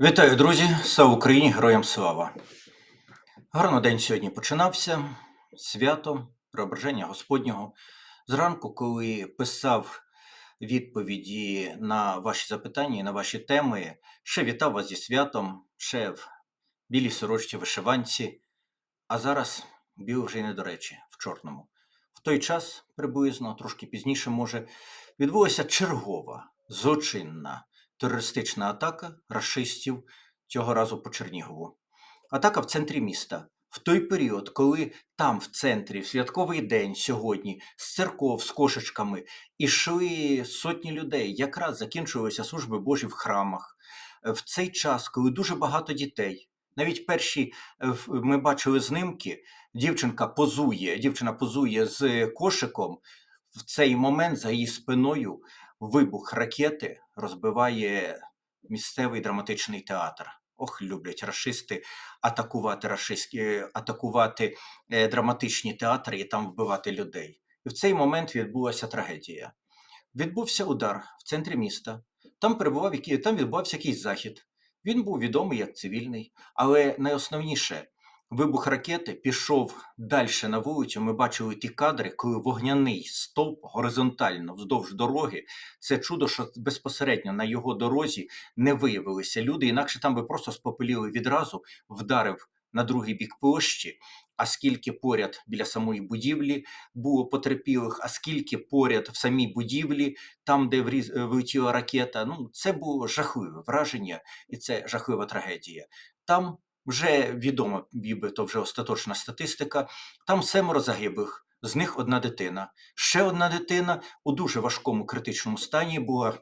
Вітаю, друзі! Слава Україні! Героям слава! Гарно день сьогодні починався. Свято, преображення Господнього. Зранку, коли писав відповіді на ваші запитання і на ваші теми, ще вітав вас зі святом, ще в білій сорочці вишиванці, а зараз біл вже й не до речі, в чорному. В той час, приблизно, трошки пізніше, може, відбулася чергова злочинна терористична атака рашистів цього разу по Чернігову. Атака в центрі міста. В той період, коли там, в центрі, в святковий день сьогодні, з церков, з кошечками, ішли сотні людей, якраз закінчувалися служби Божі в храмах. В цей час, коли дуже багато дітей, навіть перші е, ми бачили знимки, дівчинка позує, дівчина позує з кошиком. В цей момент за її спиною вибух ракети розбиває місцевий драматичний театр. Ох, люблять рашисти атакувати рашистські, атакувати е, драматичні театри і там вбивати людей. І в цей момент відбулася трагедія. Відбувся удар в центрі міста. Там перебував який, там відбувався якийсь захід. Він був відомий як цивільний, але найосновніше вибух ракети пішов далі на вулицю. Ми бачили ті кадри, коли вогняний стовп горизонтально вздовж дороги. Це чудо, що безпосередньо на його дорозі не виявилися люди, інакше там би просто спопеліли відразу, вдарив на другий бік площі. А скільки поряд біля самої будівлі було потерпілих, а скільки поряд в самій будівлі, там, де вріз- е, влетіла ракета, ну це було жахливе враження, і це жахлива трагедія. Там вже відомо, ніби то вже остаточна статистика. Там семеро загиблих, з них одна дитина. Ще одна дитина у дуже важкому критичному стані була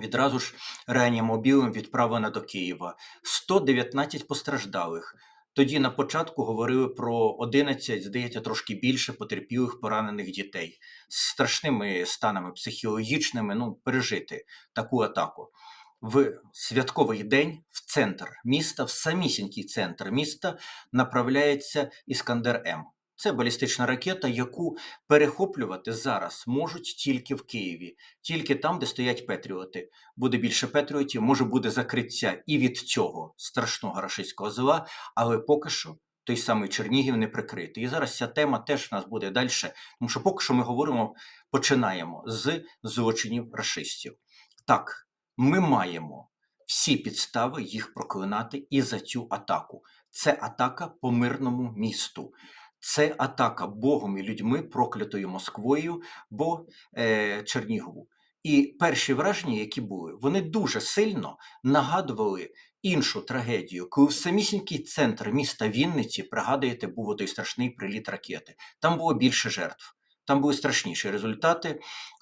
відразу ж реанімобілем відправлена до Києва. 119 постраждалих. Тоді на початку говорили про 11, здається, трошки більше потерпілих поранених дітей з страшними станами психологічними, ну, пережити таку атаку. В святковий день в центр міста, в самісінький центр міста направляється Іскандер М. Це балістична ракета, яку перехоплювати зараз можуть тільки в Києві, тільки там, де стоять Петріоти. Буде більше Петріотів, може буде закриття і від цього страшного рашистського зла, але поки що той самий Чернігів не прикритий. І зараз ця тема теж в нас буде далі, тому що поки що ми говоримо, починаємо з злочинів рашистів. Так, ми маємо всі підстави їх проклинати і за цю атаку. Це атака по мирному місту. Це атака Богом і людьми, проклятою Москвою, бо е, Чернігову. І перші враження, які були, вони дуже сильно нагадували іншу трагедію, коли в самісінький центр міста Вінниці, пригадуєте, був той страшний приліт ракети. Там було більше жертв, там були страшніші результати.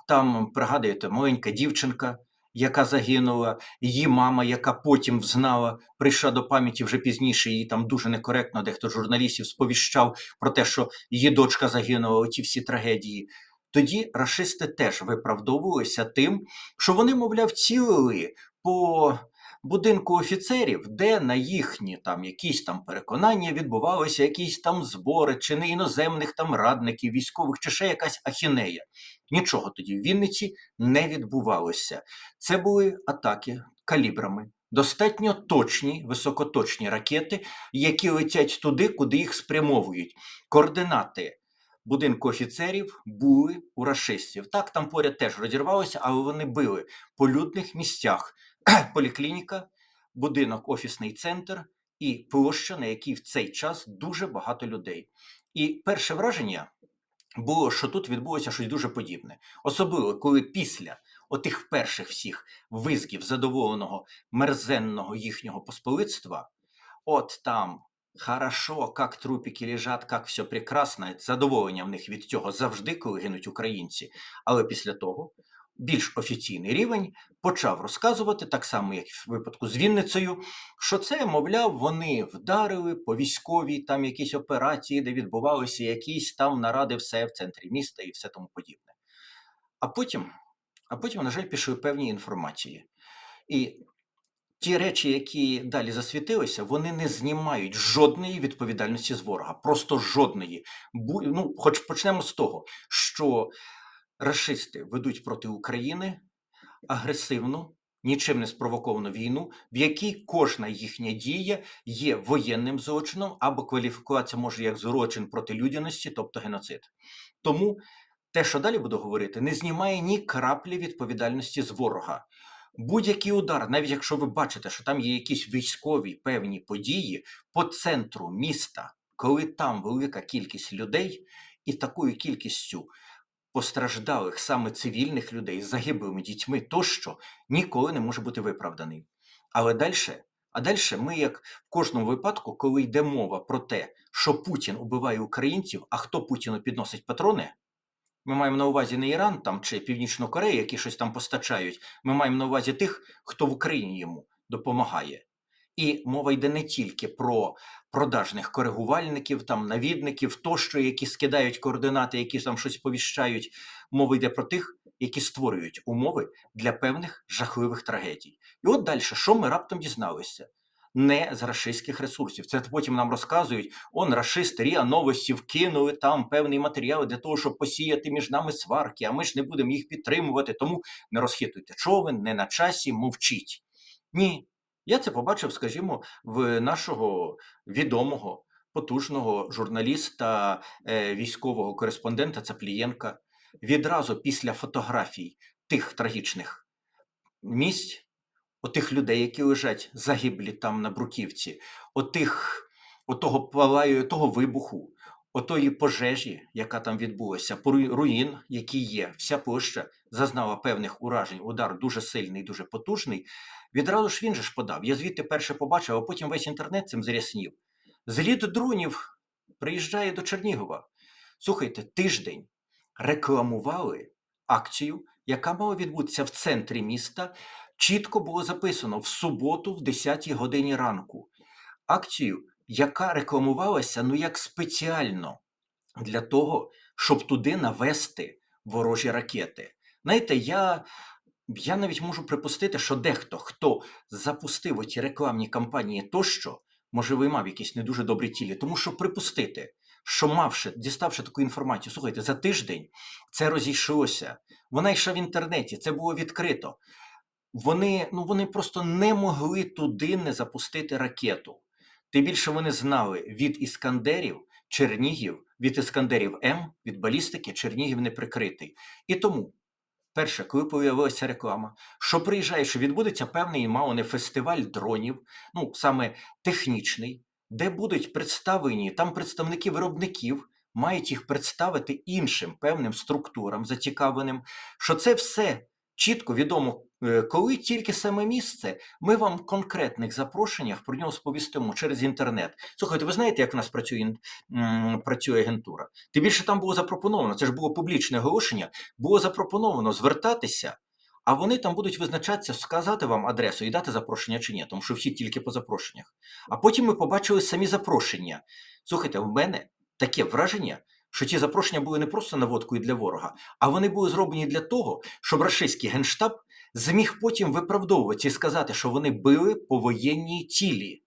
Там, пригадуєте, маленька дівчинка, яка загинула, її мама, яка потім взнала, прийшла до пам'яті вже пізніше, її там дуже некоректно, дехто журналістів сповіщав про те, що її дочка загинула, оті всі трагедії. Тоді рашисти теж виправдовувалися тим, що вони, мовляв, цілили по будинку офіцерів, де на їхні там якісь там переконання відбувалися якісь там збори, чи не іноземних там радників, військових, чи ще якась ахінея. Нічого тоді в Вінниці не відбувалося. Це були атаки калібрами. Достатньо точні, високоточні ракети, які летять туди, куди їх спрямовують. Координати будинку офіцерів були у рашистів. Так, там поряд теж розірвалося, але вони били по людних місцях. Поліклініка, будинок, офісний центр і площа, на якій в цей час дуже багато людей. І перше враження було, що тут відбулося щось дуже подібне. Особливо, коли після отих перших всіх визгів задоволеного мерзенного їхнього посполитства, от там хорошо, як трупики лежать, як все прекрасно, задоволення в них від цього завжди, коли гинуть українці. Але після того більш офіційний рівень почав розказувати, так само, як і в випадку з Вінницею, що це, мовляв, вони вдарили по військовій там якісь операції, де відбувалися якісь там наради, все в центрі міста і все тому подібне. А потім, а потім, на жаль, пішли певні інформації. І ті речі, які далі засвітилися, вони не знімають жодної відповідальності з ворога. Просто жодної. Ну, хоч почнемо з того, що рашисти ведуть проти України агресивну нічим не спровоковану війну, в якій кожна їхня дія є воєнним злочином або кваліфікуватися може як злочин проти людяності, тобто геноцид. Тому те, що далі буду говорити, не знімає ні краплі відповідальності з ворога. Будь-який удар, навіть якщо ви бачите, що там є якісь військові певні події по центру міста, коли там велика кількість людей, і такою кількістю постраждалих саме цивільних людей з загиблими дітьми, тощо ніколи не може бути виправданий. Але далі, а далі ми, як в кожному випадку, коли йде мова про те, що Путін убиває українців, а хто Путіну підносить патрони, ми маємо на увазі не Іран там чи Північну Корею, які щось там постачають. Ми маємо на увазі тих, хто в Україні йому допомагає. І мова йде не тільки про продажних коригувальників, там навідників, тощо, які скидають координати, які там щось повіщають. Мова йде про тих, які створюють умови для певних жахливих трагедій. І от далі, що ми раптом дізналися? Не з рашистських ресурсів. Це потім нам розказують, он рашисти Ріа Новості вкинули там певний матеріал для того, щоб посіяти між нами сварки, а ми ж не будемо їх підтримувати. Тому не розхитуйте човен, не на часі, мовчіть. Ні, я це побачив, скажімо, в нашого відомого, потужного журналіста, е, військового кореспондента Цаплієнка. Відразу після фотографій тих трагічних місць, отих людей, які лежать загиблі там на Бруківці, отих, отого палаю, того вибуху, отої пожежі, яка там відбулася, руїн, які є, вся площа зазнала певних уражень, удар дуже сильний, дуже потужний. Відразу ж він же ж подав. Я звідти перше побачив, а потім весь інтернет цим зряснів. Зліт дронів приїжджає до Чернігова. Слухайте, тиждень рекламували акцію, яка мала відбутися в центрі міста. Чітко було записано в суботу, в 10 годині ранку. Акцію, яка рекламувалася ну як спеціально для того, щоб туди навести ворожі ракети. Знаєте, я, я навіть можу припустити, що дехто, хто запустив оті рекламні кампанії тощо, можливо, і мав якісь не дуже добрі тілі, тому що припустити, що мавши, діставши таку інформацію, слухайте, за тиждень це розійшлося. Вона йшла в інтернеті, це було відкрито. Вони, ну, вони просто не могли туди не запустити ракету. Тим більше вони знали від іскандерів Чернігів, від іскандерів М, від балістики Чернігів не прикритий. І тому, перше, коли появилася реклама, що приїжджає, що відбудеться певний мало не фестиваль дронів, ну саме технічний, де будуть представлені там представники виробників, мають їх представити іншим певним структурам зацікавленим, що це все чітко відомо, коли тільки саме місце, ми вам в конкретних запрошеннях про нього сповістимо через інтернет. Слухайте, ви знаєте, як в нас працює, працює агентура? Тим більше там було запропоновано, це ж було публічне оголошення, було запропоновано звертатися. А вони там будуть визначатися, сказати вам адресу і дати запрошення чи ні, тому що вхід тільки по запрошеннях. А потім ми побачили самі запрошення. Слухайте, в мене таке враження, що ті запрошення були не просто наводкою для ворога, а вони були зроблені для того, щоб рашистський генштаб зміг потім виправдовувати і сказати, що вони били по воєнній тілі.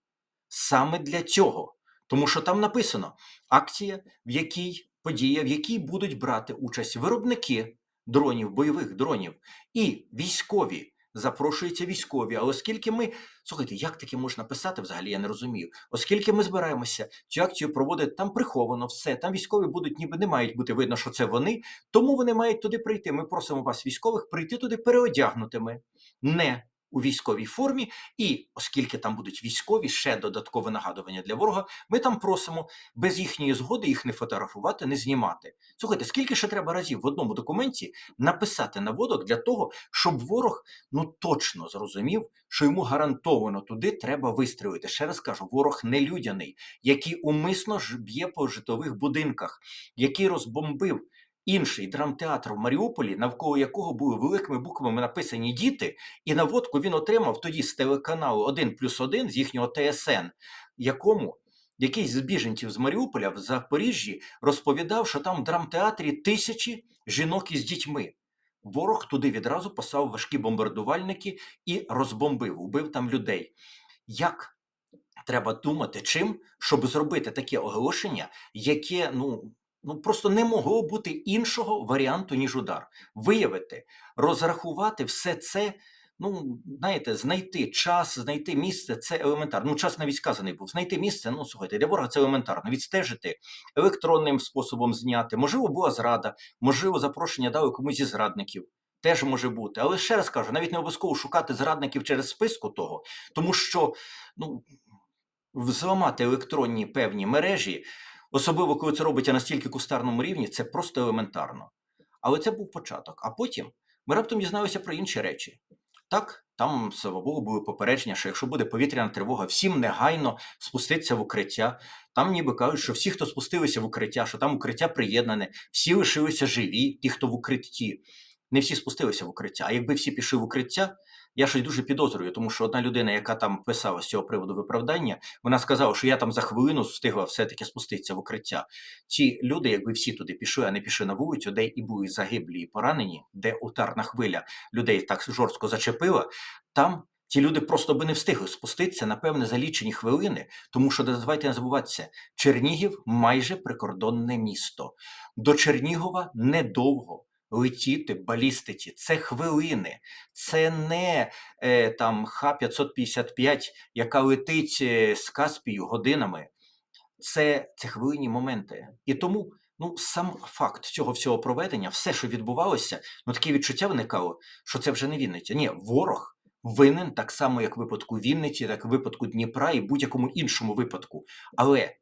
Саме для цього. Тому що там написано акція, в якій подія, в якій будуть брати участь виробники дронів, бойових дронів і військові. Запрошуються військові. А оскільки ми слухайте, як таке можна писати взагалі, я не розумію. Оскільки ми збираємося цю акцію проводити там приховано все, там військові будуть, ніби не мають бути видно, що це вони, тому вони мають туди прийти. Ми просимо вас, військових, прийти туди переодягнутими, не у військовій формі. І оскільки там будуть військові, ще додаткове нагадування для ворога, ми там просимо без їхньої згоди їх не фотографувати, не знімати. Слухайте, скільки ще треба разів в одному документі написати наводок для того, щоб ворог ну точно зрозумів, що йому гарантовано туди треба вистрілити. Ще раз кажу, ворог нелюдяний, який умисно ж б'є по житлових будинках, який розбомбив. Інший драмтеатр в Маріуполі, навколо якого були великими буквами написані діти, і наводку він отримав тоді з телеканалу 1 плюс 1 з їхнього ТСН, якому якийсь з біженців з Маріуполя в Запоріжжі розповідав, що там в драмтеатрі тисячі жінок із дітьми. Ворог туди відразу послав важкі бомбардувальники і розбомбив, убив там людей. Як треба думати чим, щоб зробити таке оголошення, яке ну. Ну просто не могло бути іншого варіанту, ніж удар. Виявити, розрахувати все це Ну, знаєте, знайти час, знайти місце це елементарно. Ну, час навіть сказаний був. Знайти місце, ну слухайте, для ворога це елементарно. Відстежити електронним способом зняти. Можливо, була зрада, можливо, запрошення дали комусь зі зрадників. Теж може бути. Але ще раз кажу, навіть не обов'язково шукати зрадників через списку того, тому що ну, зламати електронні певні мережі, особливо коли це робиться на стільки кустарному рівні, це просто елементарно. Але це був початок. А потім ми раптом дізналися про інші речі. Так, там, слава Богу, були попередження, що якщо буде повітряна тривога, всім негайно спуститься в укриття. Там ніби кажуть, що всі, хто спустилися в укриття, що там укриття приєднане, всі лишилися живі, ті, хто в укритті. Не всі спустилися в укриття. А якби всі пішли в укриття, я щось дуже підозрюю, тому що одна людина, яка там писала з цього приводу виправдання, вона сказала, що я там за хвилину встигла все-таки спуститися в укриття. Ті люди, якби всі туди пішли, а не пішли на вулицю, де і були загиблі і поранені, де ударна хвиля людей так жорстко зачепила, там. Ті люди просто би не встигли спуститися, напевне, за лічені хвилини, тому що давайте не забуватися, Чернігів майже прикордонне місто. До Чернігова недовго летіти балістиці. Це хвилини, це не е, там Х-555, яка летить е, з Каспію годинами. Це, це хвилинні моменти. І тому ну, сам факт цього всього проведення, все, що відбувалося, ну таке відчуття виникало, що це вже не Вінниця. Ні, ворог винен так само, як в випадку Вінниці, так і випадку Дніпра і будь-якому іншому випадку. Але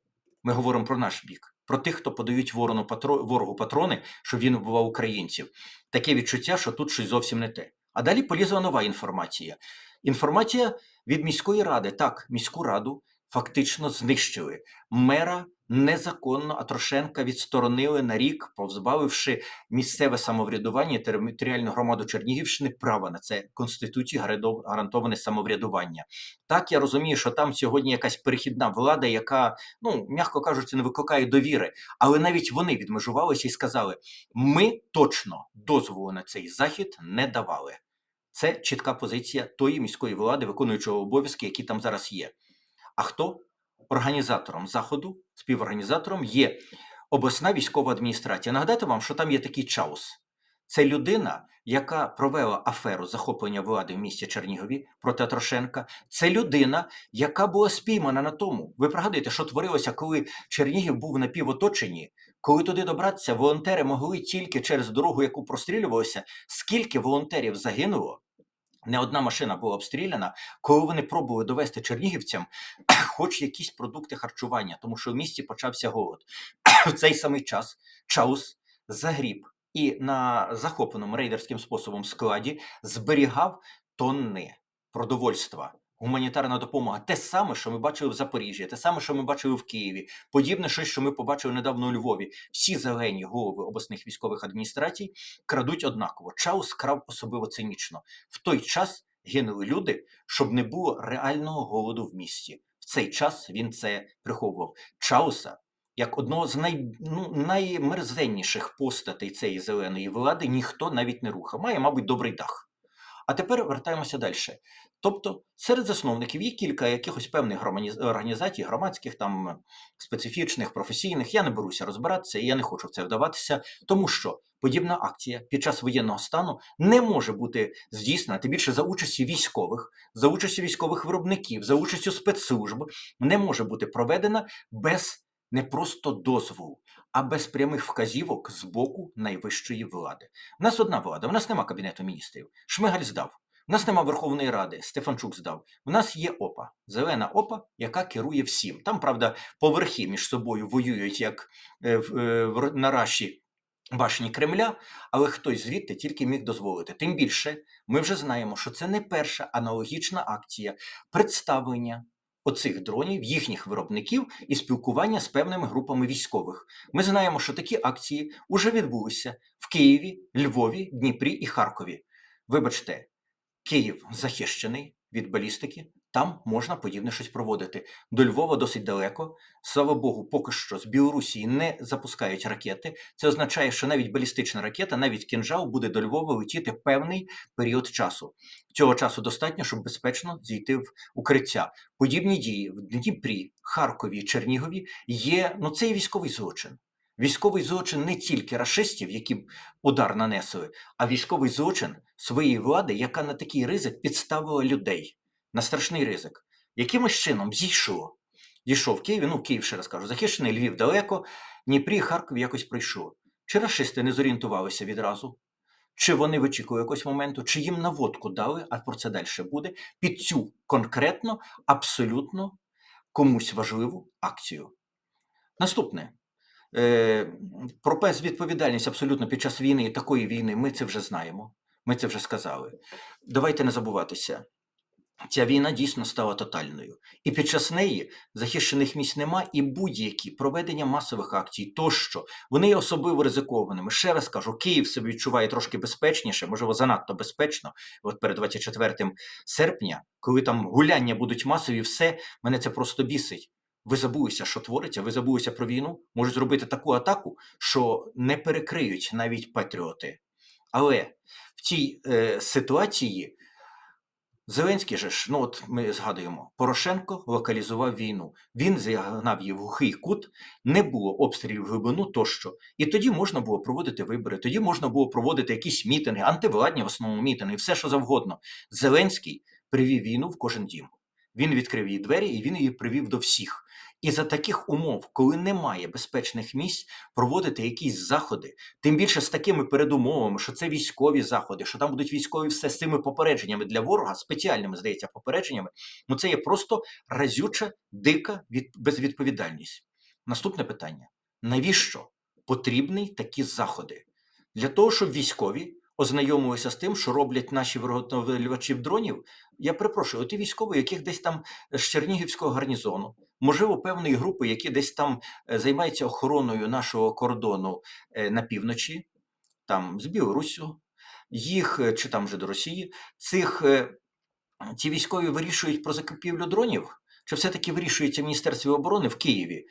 ми говоримо про наш бік, про тих, хто подають ворону патро... ворогу патрони, щоб він вбивав українців. Таке відчуття, що тут щось зовсім не те. А далі полізла нова інформація. Інформація від міської ради. Так, міську раду фактично знищили. Мера незаконно Атрошенка відсторонили на рік, позбавивши місцеве самоврядування територіальну громаду Чернігівщини права на це Конституції гарантоване самоврядування. Так я розумію, що там сьогодні якась перехідна влада, яка, ну м'яко кажучи, не викликає довіри, але навіть вони відмежувалися і сказали: ми точно дозволу на цей захід не давали. Це чітка позиція тої міської влади, виконуючого обов'язки, які там зараз є. А хто організатором заходу, співорганізатором є обласна військова адміністрація. Нагадати вам, що там є такий чаус. Це людина, яка провела аферу захоплення влади в місті Чернігові проти Трошенка. Це людина, яка була спіймана на тому. Ви пригадуєте, що творилося, коли Чернігів був на півоточенні, коли туди добратися, волонтери могли тільки через дорогу, яку прострілювалося, скільки волонтерів загинуло. Не одна машина була обстріляна, коли вони пробували довести чернігівцям хоч якісь продукти харчування, тому що в місті почався голод. В цей самий час Чаус загріб і на захопленому рейдерським способом складі зберігав тонни продовольства гуманітарна допомога. Те саме, що ми бачили в Запоріжжі, те саме, що ми бачили в Києві, подібне щось, що ми побачили недавно у Львові. Всі зелені голови обласних військових адміністрацій крадуть однаково. Чаус крав особливо цинічно. В той час гинули люди, щоб не було реального голоду в місті. В цей час він це приховував. Чауса. Як одного з най, ну, наймерзенніших постатей цієї зеленої влади ніхто навіть не рухав. Має, мабуть, добрий дах. А тепер вертаємося далі. Тобто серед засновників є кілька якихось певних організацій, громадських, там специфічних, професійних. Я не беруся розбиратися, і я не хочу в це вдаватися, тому що подібна акція під час воєнного стану не може бути здійснена тим більше за участі військових, за участі військових виробників, за участю спецслужб, не може бути проведена без не просто дозволу, а без прямих вказівок з боку найвищої влади. У нас одна влада, у нас нема кабінету міністрів. Шмигаль здав. У нас нема Верховної Ради, Стефанчук здав. У нас є ОПА, зелена ОПА, яка керує всім. Там, правда, поверхи між собою воюють як е, е, на раші башні Кремля, але хтось звідти тільки міг дозволити. Тим більше ми вже знаємо, що це не перша аналогічна акція представлення. Оцих дронів, їхніх виробників і спілкування з певними групами військових. Ми знаємо, що такі акції вже відбулися в Києві, Львові, Дніпрі і Харкові. Вибачте, Київ захищений від балістики, там можна подібне щось проводити. До Львова досить далеко. Слава Богу, поки що з Білорусі не запускають ракети. Це означає, що навіть балістична ракета, навіть кінжал буде до Львова летіти певний період часу. Цього часу достатньо, щоб безпечно зійти в укриття. Подібні дії в Дніпрі, Харкові, Чернігові є ну це і військовий злочин. Військовий злочин не тільки рашистів, які удар нанесли, а військовий злочин своєї влади, яка на такий ризик підставила людей на страшний ризик. Якимось чином зійшло. Дійшов Київ, ну Київ ще раз кажу, захищений Львів далеко, Дніпрі, Харків якось прийшло. Чи рашисти не зорієнтувалися відразу? Чи вони вичікували якогось моменту, чи їм наводку дали, а про це далі буде, під цю конкретно, абсолютно комусь важливу акцію. Наступне. Е, про безвідповідальність абсолютно під час війни і такої війни ми це вже знаємо. Ми це вже сказали. Давайте не забуватися. Ця війна дійсно стала тотальною, і під час неї захищених місць нема, і будь-які проведення масових акцій, тощо вони є особливо ризикованими. Ще раз кажу, Київ себе відчуває трошки безпечніше, можливо, занадто безпечно. От перед 24 серпня, коли там гуляння будуть масові, все мене це просто бісить. Ви забулися, що твориться, ви забулися про війну, можуть зробити таку атаку, що не перекриють навіть патріоти. Але в цій е, ситуації Зеленський же ж, ну от ми згадуємо, Порошенко локалізував війну. Він загнав її в глухий кут, не було обстрілів глибину тощо. І тоді можна було проводити вибори, тоді можна було проводити якісь мітинги, антивладні в основному мітинги, все що завгодно. Зеленський привів війну в кожен дім. Він відкрив її двері і він її привів до всіх. І за таких умов, коли немає безпечних місць, проводити якісь заходи, тим більше з такими передумовами, що це військові заходи, що там будуть військові все з цими попередженнями для ворога, спеціальними, здається, попередженнями, ну це є просто разюча, дика від... безвідповідальність. Наступне питання: навіщо потрібні такі заходи? Для того, щоб військові ознайомилися з тим, що роблять наші виготовлювачі дронів. Я перепрошую, ті військові, яких десь там з Чернігівського гарнізону, можливо, певної групи, які десь там е, займаються охороною нашого кордону е, на півночі, там з Білоруссю, їх е, чи там вже до Росії, цих ці військові вирішують про закупівлю дронів, чи все-таки вирішується в Міністерстві оборони в Києві?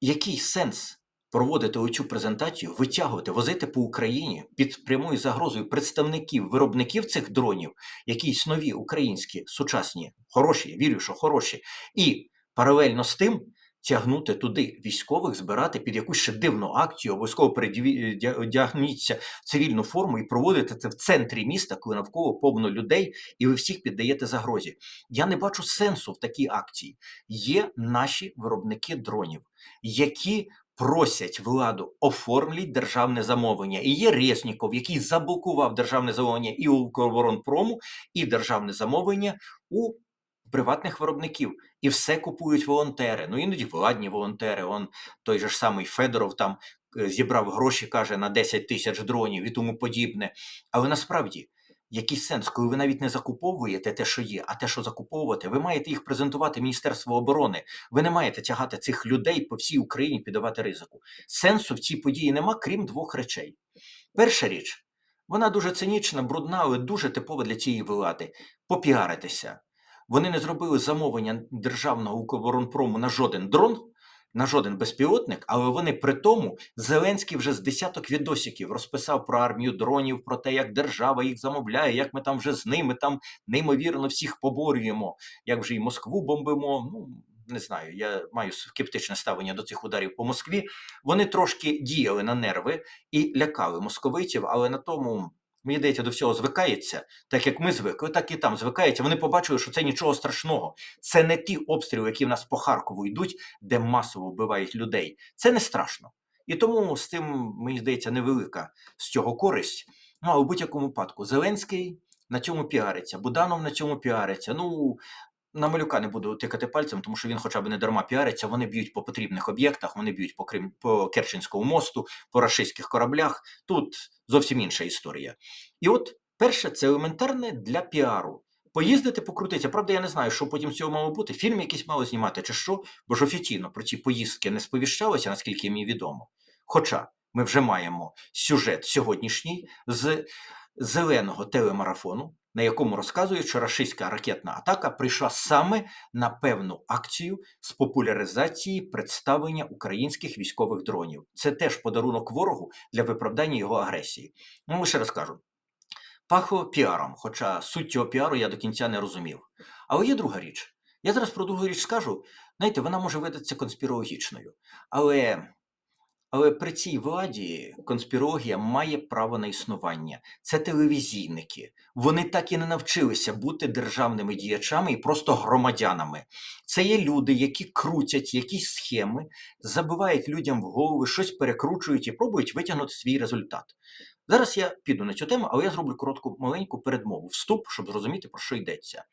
Який сенс проводити оцю презентацію, витягувати, возити по Україні під прямою загрозою представників виробників цих дронів, якісь нові українські сучасні, хороші, я вірю, що хороші, і паралельно з тим. Тягнути туди військових, збирати під якусь ще дивну акцію, обов'язково передягніться в цивільну форму і проводити це в центрі міста, коли навколо повно людей, і ви всіх піддаєте загрозі. Я не бачу сенсу в такій акції. Є наші виробники дронів, які просять владу оформліть державне замовлення. І є Резніков, який заблокував державне замовлення і у Укроборонпрому, і державне замовлення у приватних виробників. І все купують волонтери. Ну іноді владні волонтери. Он той же ж самий Федоров там е, зібрав гроші, каже, на 10 тисяч дронів і тому подібне. Але насправді який сенс, коли ви навіть не закуповуєте те, що є, а те, що закуповувати, ви маєте їх презентувати Міністерству оборони. Ви не маєте тягати цих людей по всій Україні, піддавати ризику. Сенсу в цій події нема, крім двох речей. Перша річ, вона дуже цинічна, брудна, але дуже типова для цієї влади. Попіаритися. Вони не зробили замовлення державного Укроборонпрому на жоден дрон на жоден безпілотник, але вони при тому Зеленський вже з десяток відосиків розписав про армію дронів, про те, як держава їх замовляє, як ми там вже з ними там неймовірно всіх поборюємо, як вже і Москву бомбимо. Ну не знаю, я маю скептичне ставлення до цих ударів по Москві. Вони трошки діяли на нерви і лякали московитів, але на тому мені здається, до всього звикається, так як ми звикли, так і там звикається. Вони побачили, що це нічого страшного. Це не ті обстріли, які в нас по Харкову йдуть, де масово вбивають людей. Це не страшно. І тому з цим, мені здається, невелика з цього користь. Ну а у будь-якому випадку Зеленський на цьому піариться, Буданов на цьому піариться. Ну на малюка не буду тикати пальцем, тому що він хоча б не дарма піариться. Вони б'ють по потрібних об'єктах, вони б'ють по Крим, по Керченському мосту, по рашистських кораблях. Тут зовсім інша історія. І от перше, це елементарне для піару. Поїздити, покрутитися. Правда, я не знаю, що потім з цього мало бути. Фільм якийсь мало знімати, чи що, бо ж офіційно про ці поїздки не сповіщалося, наскільки мені відомо. Хоча ми вже маємо сюжет сьогоднішній з зеленого телемарафону, на якому розказують, що рашистська ракетна атака прийшла саме на певну акцію з популяризації представлення українських військових дронів. Це теж подарунок ворогу для виправдання його агресії. Ну, ще раз кажу. Пахло піаром, хоча суть цього піару я до кінця не розумів. Але є друга річ. Я зараз про другу річ скажу, знаєте, вона може видатися конспірологічною. Але Але при цій владі конспірологія має право на існування. Це телевізійники. Вони так і не навчилися бути державними діячами і просто громадянами. Це є люди, які крутять якісь схеми, забивають людям в голови, щось перекручують і пробують витягнути свій результат. Зараз я піду на цю тему, але я зроблю коротку маленьку передмову, вступ, щоб зрозуміти, про що йдеться.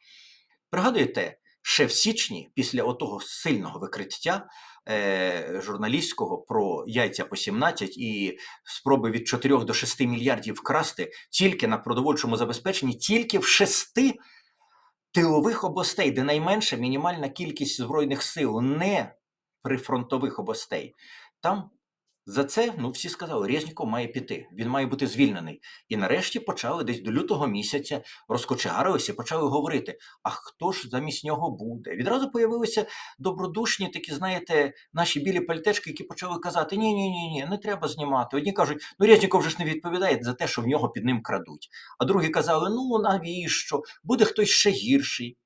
Пригадуєте, ще в січні, після отого сильного викриття е, журналістського про яйця по 17 і спроби від 4 до 6 мільярдів вкрасти тільки на продовольчому забезпеченні, тільки в шести тилових областей, де найменша мінімальна кількість збройних сил, не прифронтових областей. Там за це ну всі сказали, Резніков має піти, він має бути звільнений. І нарешті почали десь до лютого місяця розкочегарилися, почали говорити: а хто ж замість нього буде? Відразу появилися добродушні, такі, знаєте, наші білі пальтечки, які почали казати: ні, ні, ні, ні, не треба знімати. Одні кажуть, ну Резніков вже ж не відповідає за те, що в нього під ним крадуть. А другі казали: ну навіщо? Буде хтось ще гірший.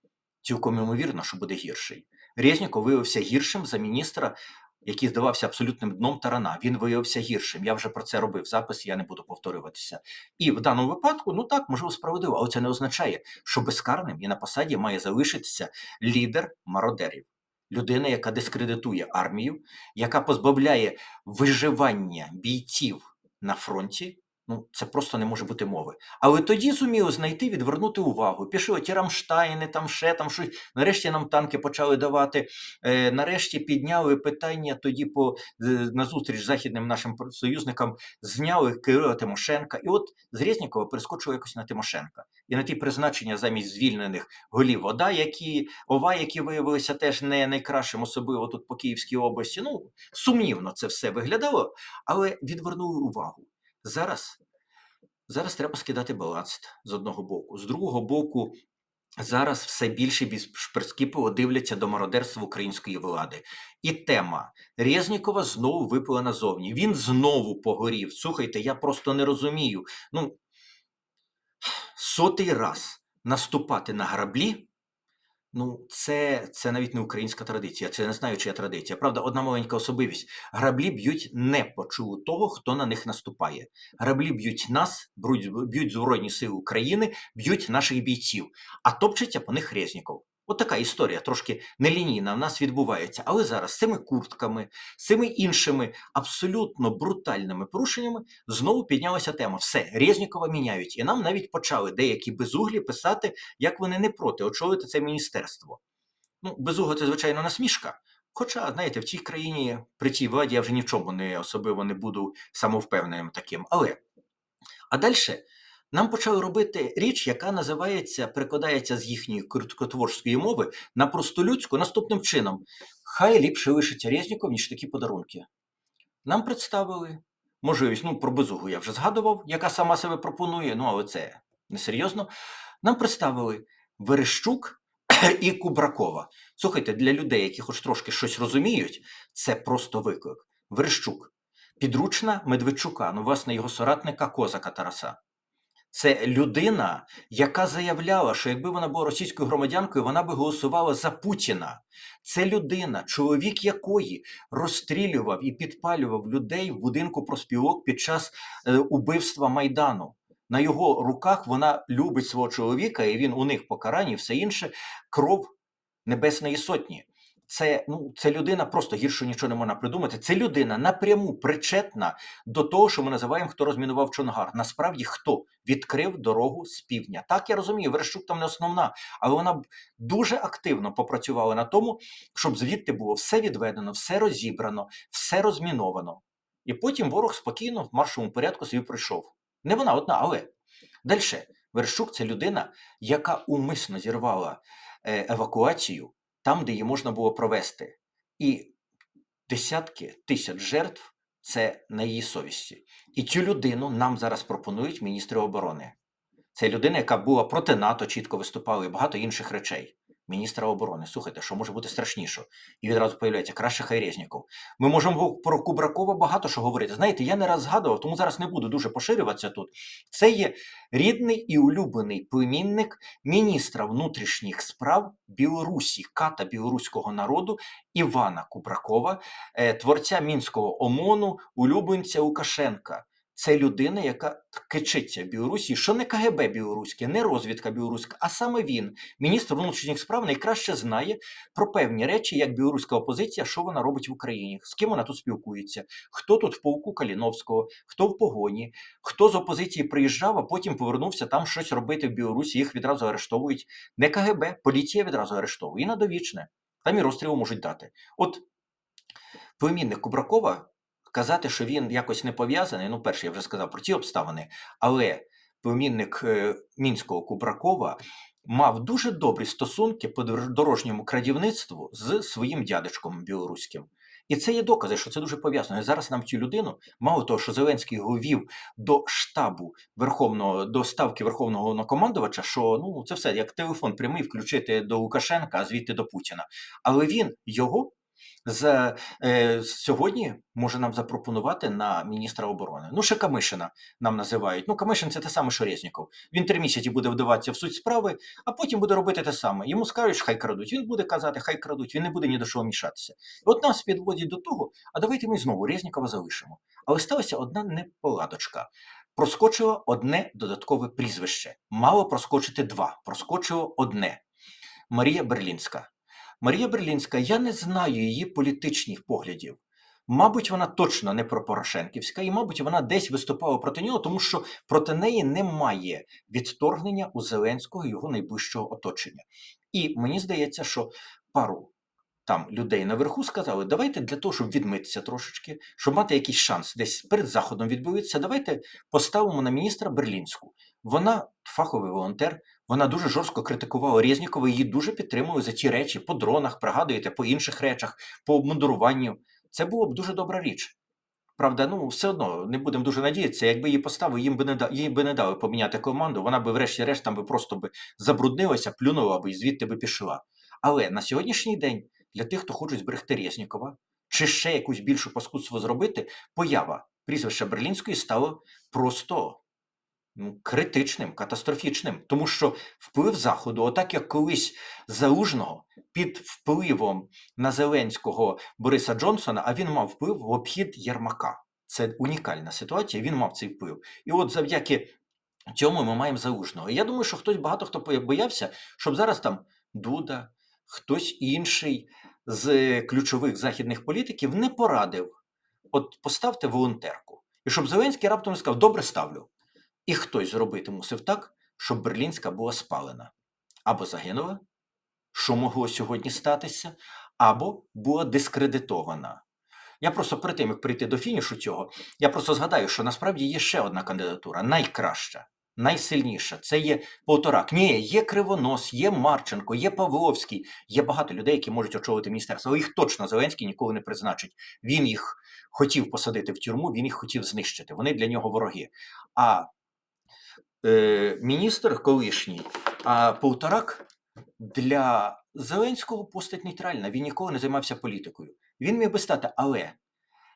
Цілком ймовірно, що буде гірший. Резніков виявився гіршим за міністра який здавався абсолютним дном тарана, він виявився гіршим. Я вже про це робив запис, я не буду повторюватися. І в даному випадку, ну так, можливо, справедливо, але це не означає, що безкарним і на посаді має залишитися лідер мародерів. Людина, яка дискредитує армію, яка позбавляє виживання бійців на фронті, Ну, це просто не може бути мови. Але тоді зуміли знайти, відвернути увагу. Пішли ті Рамштайни, там ще там щось. Нарешті нам танки почали давати. Е, Нарешті підняли питання тоді по на зустріч західним нашим союзникам, зняли Кирила Тимошенка. І от з Резнікова перескочили якось на Тимошенка. І на ті призначення замість звільнених голів вода, які ова, які виявилися теж не найкращим, особливо тут по Київській області. Ну сумнівно це все виглядало, але відвернули увагу. Зараз зараз треба скидати баланс з одного боку. З другого боку, зараз все більше більш дивляться до мародерства української влади. І тема Резнікова знову випала назовні. Він знову погорів. Слухайте, я просто не розумію. Ну, сотий раз наступати на граблі. Ну, це це навіть не українська традиція, це не знаю, чия традиція. Правда, одна маленька особливість: граблі б'ють не по чулу того, хто на них наступає. Граблі б'ють нас, б'ють, Збройні сили України, б'ють наших бійців, а топчеться по них Резніков. От така історія трошки нелінійна в нас відбувається. Але зараз з цими куртками, з цими іншими абсолютно брутальними порушеннями знову піднялася тема. Все, Резнікова міняють. І нам навіть почали деякі безуглі писати, як вони не проти очолити це міністерство. Ну, безугла це, звичайно, насмішка. Хоча, знаєте, в цій країні при цій владі я вже ні в чому не особливо не буду самовпевненим таким. Але а далі нам почали робити річ, яка називається, перекладається з їхньої короткотворської мови на простолюдську наступним чином. Хай ліпше лишиться Резніков, ніж такі подарунки. Нам представили можливість, ну про безугу я вже згадував, яка сама себе пропонує, ну але це несерйозно. Нам представили Верещук і Кубракова. Слухайте, для людей, які хоч трошки щось розуміють, це просто виклик. Верещук. Підручна Медведчука, ну, власне, його соратника Козака Тараса. Це людина, яка заявляла, що якби вона була російською громадянкою, вона би голосувала за Путіна. Це людина, чоловік якої розстрілював і підпалював людей в будинку проспілок під час е, убивства Майдану. На його руках вона любить свого чоловіка, і він у них покарані, все інше кров Небесної Сотні це ну це людина просто гірше нічого не можна придумати. Це людина напряму причетна до того, що ми називаємо хто розмінував Чонгар. Насправді хто відкрив дорогу з півдня. Так я розумію, Верещук там не основна, але вона дуже активно попрацювала на тому, щоб звідти було все відведено, все розібрано, все розміновано. І потім ворог спокійно в маршовому порядку собі прийшов. Не вона одна, але далі. Вершук це людина, яка умисно зірвала е, евакуацію там, де її можна було провести. І десятки тисяч жертв це на її совісті. І цю людину нам зараз пропонують міністри оборони. Це людина, яка була проти НАТО, чітко виступала і багато інших речей. Міністра оборони. Слухайте, що може бути страшніше? І відразу появляється краще хай Резніков. Ми можемо про Кубракова багато що говорити. Знаєте, я не раз згадував, тому зараз не буду дуже поширюватися тут. Це є рідний і улюблений племінник міністра внутрішніх справ Білорусі, ката білоруського народу Івана Кубракова, е, творця мінського ОМОНу, улюбленця Лукашенка. Це людина, яка кичиться Білорусі, що не КГБ білоруське, не розвідка білоруська, а саме він, міністр внутрішніх справ, найкраще знає про певні речі, як білоруська опозиція, що вона робить в Україні, з ким вона тут спілкується, хто тут в полку Каліновського, хто в погоні, хто з опозиції приїжджав, а потім повернувся там щось робити в Білорусі. Їх відразу арештовують. Не КГБ, поліція відразу арештовує і на довічне. Там і розстрілу можуть дати. От племінник Кубракова казати, що він якось не пов'язаний. Ну, перше, я вже сказав про ті обставини, але племінник е, мінського Кубракова мав дуже добрі стосунки по дорожньому крадівництву з своїм дядечком білоруським. І це є докази, що це дуже пов'язано. І зараз нам цю людину, мало того, що Зеленський його вів до штабу Верховного, до ставки Верховного Головнокомандувача, що ну це все як телефон прямий включити до Лукашенка, а звідти до Путіна. Але він його за, е, сьогодні може нам запропонувати на міністра оборони. Ну, ще Камишина нам називають. Ну, Камишин це те саме, що Резніков. Він три місяці буде вдаватися в суть справи, а потім буде робити те саме. Йому скажуть, що хай крадуть. Він буде казати, хай крадуть, він не буде ні до чого мішатися. І от нас підводять до того, а давайте ми знову Резнікова залишимо. Але сталася одна неполадочка. Проскочило одне додаткове прізвище. Мало проскочити два. Проскочило одне. Марія Берлінська. Марія Берлінська, я не знаю її політичних поглядів. Мабуть, вона точно не пропорошенківська, і, мабуть, вона десь виступала проти нього, тому що проти неї немає відторгнення у Зеленського його найближчого оточення. І мені здається, що пару там людей наверху сказали: давайте для того, щоб відмитися трошечки, щоб мати якийсь шанс десь перед заходом відбивитися, давайте поставимо на міністра Берлінську. Вона фаховий волонтер, вона дуже жорстко критикувала Резнікова, її дуже підтримували за ті речі по дронах, пригадуєте, по інших речах, по обмундуруванню. Це було б дуже добра річ. Правда, ну все одно не будемо дуже надіятися. Якби її поставили, їм би не да їй би не дали поміняти команду. Вона би, врешті-решт, там би просто би забруднилася, плюнула би і звідти би пішла. Але на сьогоднішній день для тих, хто хочуть зберегти Резнікова, чи ще якусь більшу паскудство зробити, поява прізвища Берлінської стало просто ну, критичним, катастрофічним, тому що вплив Заходу, отак як колись Залужного під впливом на Зеленського Бориса Джонсона, а він мав вплив в обхід Єрмака. Це унікальна ситуація, він мав цей вплив. І от завдяки цьому ми маємо Залужного. І я думаю, що хтось багато хто боявся, щоб зараз там Дуда, хтось інший з ключових західних політиків не порадив. От поставте волонтерку. І щоб Зеленський раптом не сказав, добре ставлю. І хтось зробити мусив так, щоб Берлінська була спалена. Або загинула, що могло сьогодні статися, або була дискредитована. Я просто перед тим, як прийти до фінішу цього, я просто згадаю, що насправді є ще одна кандидатура, найкраща, найсильніша. Це є Полторак. Ні, є Кривонос, є Марченко, є Павловський, є багато людей, які можуть очолити міністерство. Їх точно Зеленський ніколи не призначить. Він їх хотів посадити в тюрму, він їх хотів знищити. Вони для нього вороги. А міністр колишній, а Полторак для Зеленського постать нейтральна. Він ніколи не займався політикою. Він міг би стати, але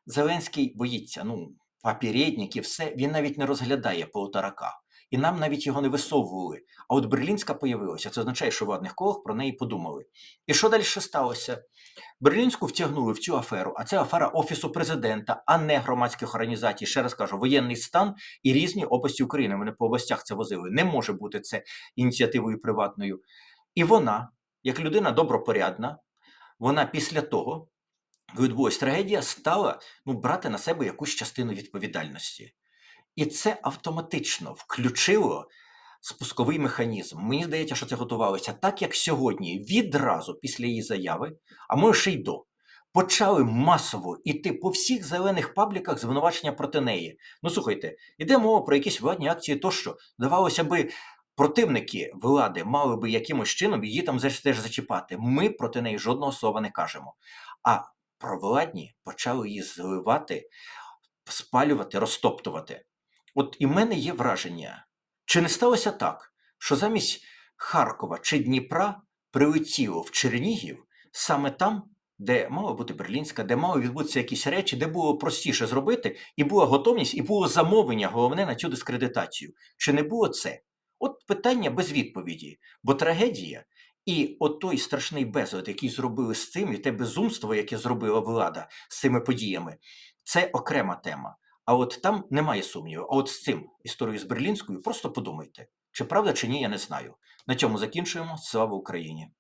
Зеленський боїться, ну, попередник і все, він навіть не розглядає Полторака. І нам навіть його не висовували. А от Берлінська появилася. Це означає, що в одних колах про неї подумали. І що далі сталося? Берлінську втягнули в цю аферу, а це афера Офісу президента, а не громадських організацій. Ще раз кажу, воєнний стан і різні області України. Вони по областях це возили. Не може бути це ініціативою приватною. І вона, як людина добропорядна, вона після того, відбулась трагедія, стала ну, брати на себе якусь частину відповідальності. І це автоматично включило спусковий механізм. Мені здається, що це готувалося так, як сьогодні, відразу після її заяви, а може ще й до, почали масово іти по всіх зелених пабліках звинувачення проти неї. Ну слухайте, іде мова про якісь владні акції, тощо здавалося би. Противники влади мали би якимось чином її там теж зачіпати. Ми проти неї жодного слова не кажемо. А провладні почали її зливати, спалювати, розтоптувати. От і в мене є враження, чи не сталося так, що замість Харкова чи Дніпра прилетіло в Чернігів саме там, де мала бути Берлінська, де мали відбутися якісь речі, де було простіше зробити, і була готовність, і було замовлення головне на цю дискредитацію. Чи не було це? От питання без відповіді, бо трагедія і от той страшний безлад, який зробили з цим, і те безумство, яке зробила влада з цими подіями, це окрема тема. А от там немає сумніву. А от з цим історією з Берлінською просто подумайте, чи правда, чи ні, я не знаю. На цьому закінчуємо. Слава Україні!